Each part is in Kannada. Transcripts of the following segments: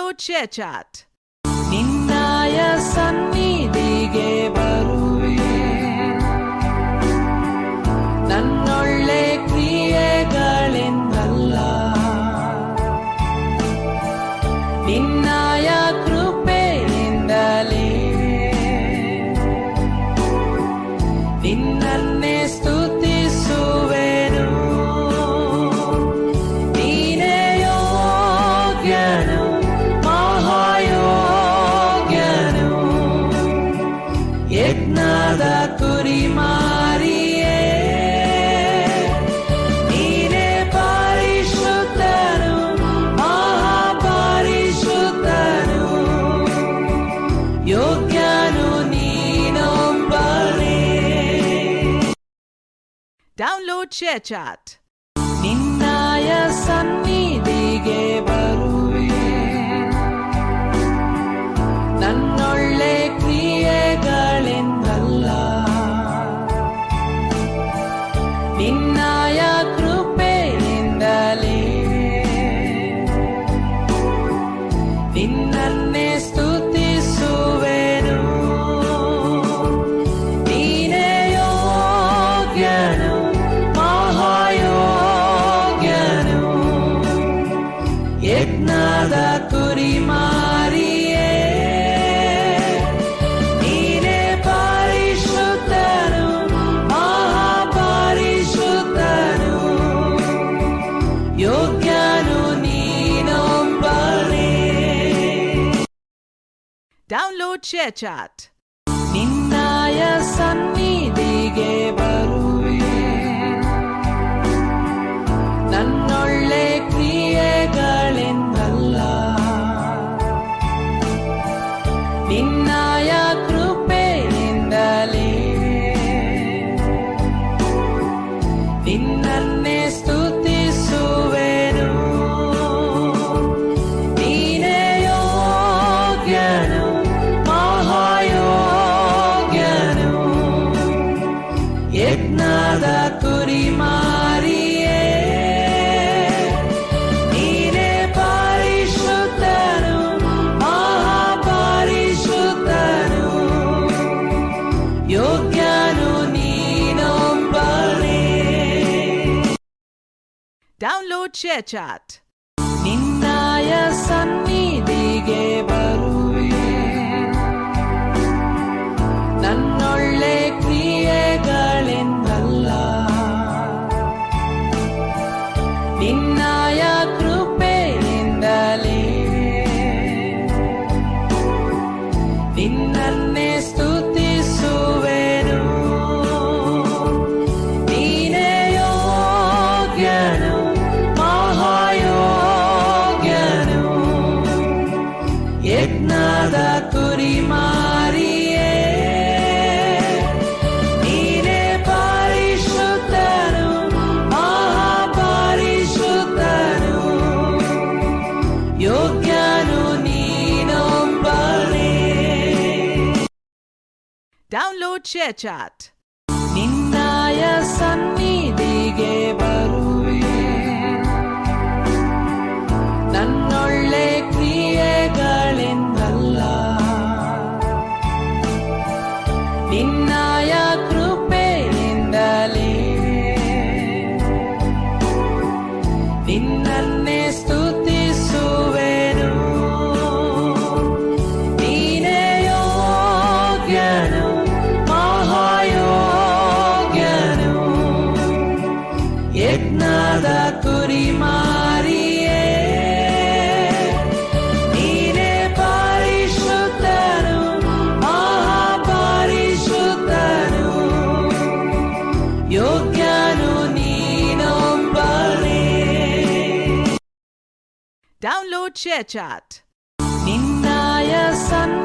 Window Chair Chat. Download ShareChat. Chit Chat. Download ShareChat. ಚೇಚಾಟ್ ನಿನ್ನಾಯ ಸನ್ನಿಧಿಗೆ ಬರು. datorii mari Download ShareChat. నిన్నాయ సన్న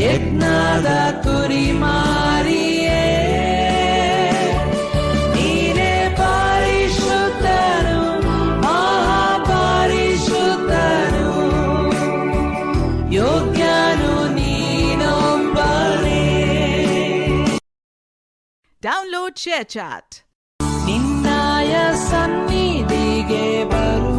ಯಜ್ಞಾದ ಕುರಿ ಮಾರಿಯೇ ನೀನೇ ಪರಿಶುದ್ಧನು ಮಹಾಪರಿಶುದ್ಧನು. ಯೋಗ್ಯನು ನೀನೊಬ್ಬನೇ. ಡೌನ್ಲೋಡ್ ಶೇರ್ ಚಾಟ್ ನಿನ್ನಾಯ ಸನ್ನಿಧಿಗೆ ಬರು.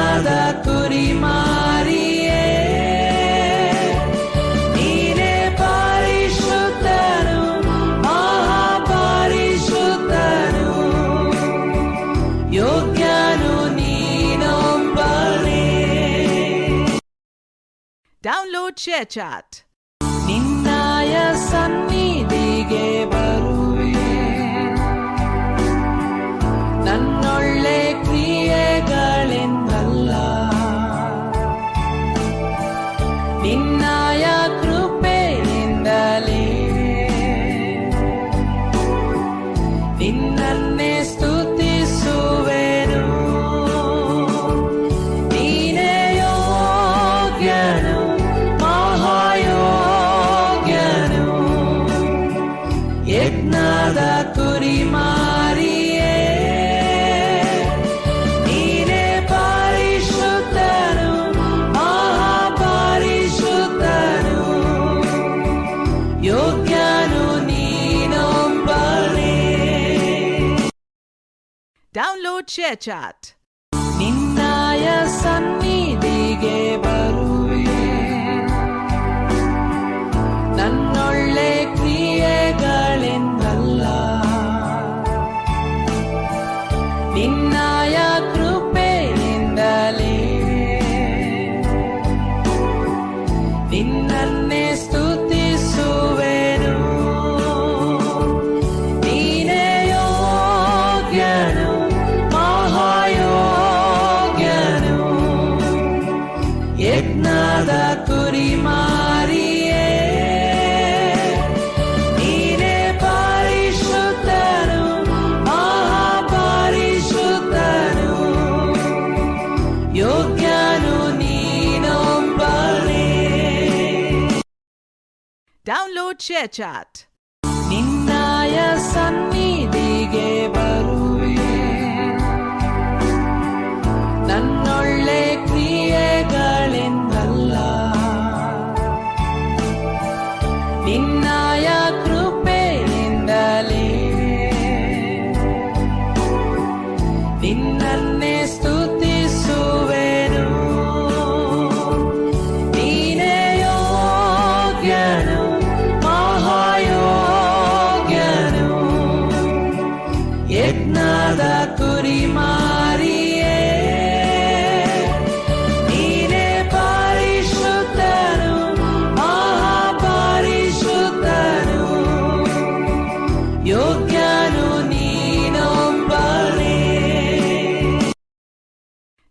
ಯಜ್ಞದ ಕುರಿಮಾರಿಯೇ ನೀನೇ ಪರಿಶುದ್ಧನು ಮಹಾಪರಿಶುದ್ಧನು. ಯೋಗ್ಯನು ನೀನೊಬ್ಬನೇ. Download ಚಾಟ್ ನಿನ್ನಾಯ ಸನ್ನಿಧಿಗೆ ಬರುವೆ. ನನ್ನೊಳ್ಳೆ ಕ್ರಿಯೆಗಳಿಂದಲ್ಲ ಕುರಿಮಾರಿಯೇ ಶೇರ್ ShareChat. ನಿನ್ನಾಯ ಸನ್ನಿಧಿಗೆ ಬರುವೆ Download ಚಾಟ್ ನಿನ್ನಾಯ ಸನ್ನಿಧಿಗೆ ಬರುವೆ. ನನ್ನೊಳ್ಳೆ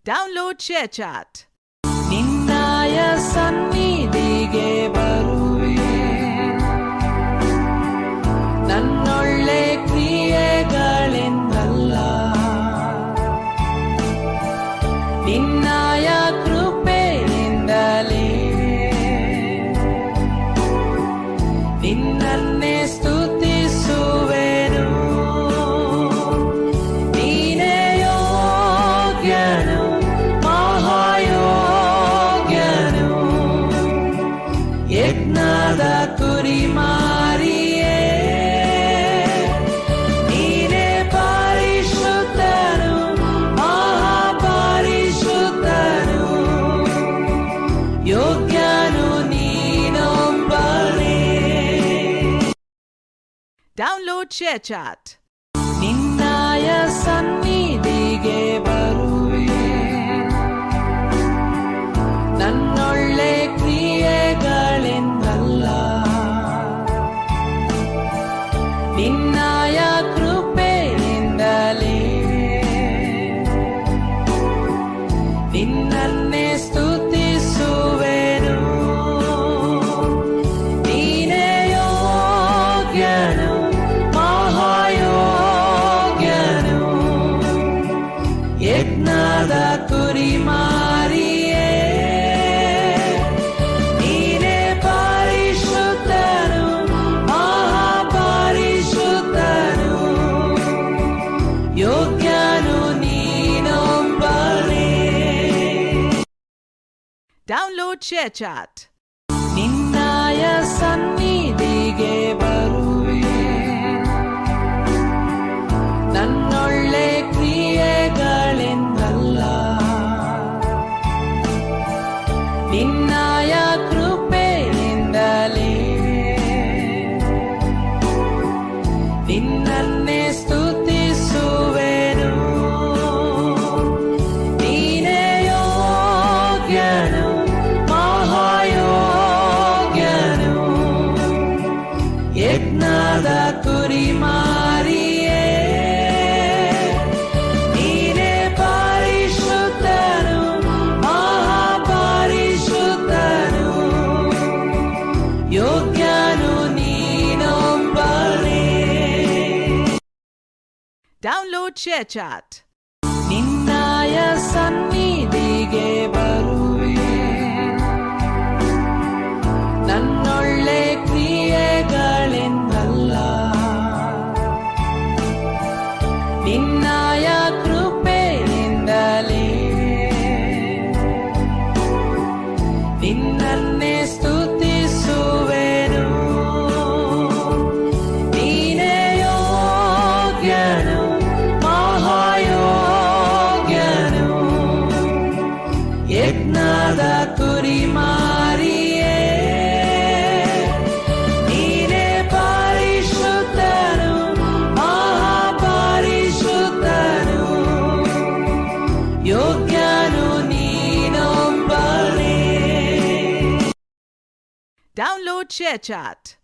Download ಚಾಟ್ ನಿನ್ನಾಯ ಸನ್ನಿಧಿಗೆ ಬರುವೆ. ನನ್ನೊಳ್ಳೆ Download ಚಾಟ್ ನಿನ್ನಾಯ ಸನ್ನಿಧಿಗೆ ಬರುವೆ. ನನ್ನೊಳ್ಳೆ ಚಲೋ ಚೇಚಾಟ್ ನಿನ್ನಾಯ ಸನ್ನಿಧಿಗೆ ಬರುವೆ. ನನ್ನೊಳ್ಳೆ ಕ್ರಿಯೆಗಳೆಂದಲ್ಲ. ನಿನ್ನಾಯ ಚೇ ಚಾಟ್ ನಿನ್ನಯ ಸನ್ನಿಧಿಗೆ ಬರುವೆ. ನನ್ನೊಳ್ಳೆ ಕ್ರಿಯೆಗಳಿಂದಲ್ಲ. ನಿನ್ನ Chair Chat.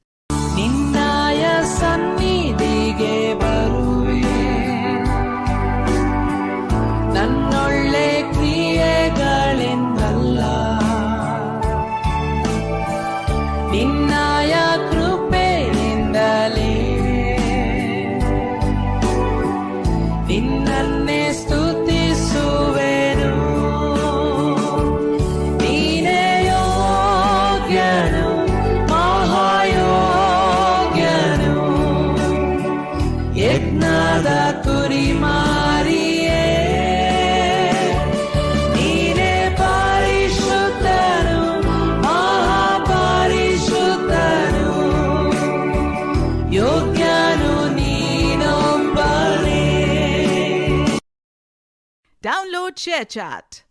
Chit Chat.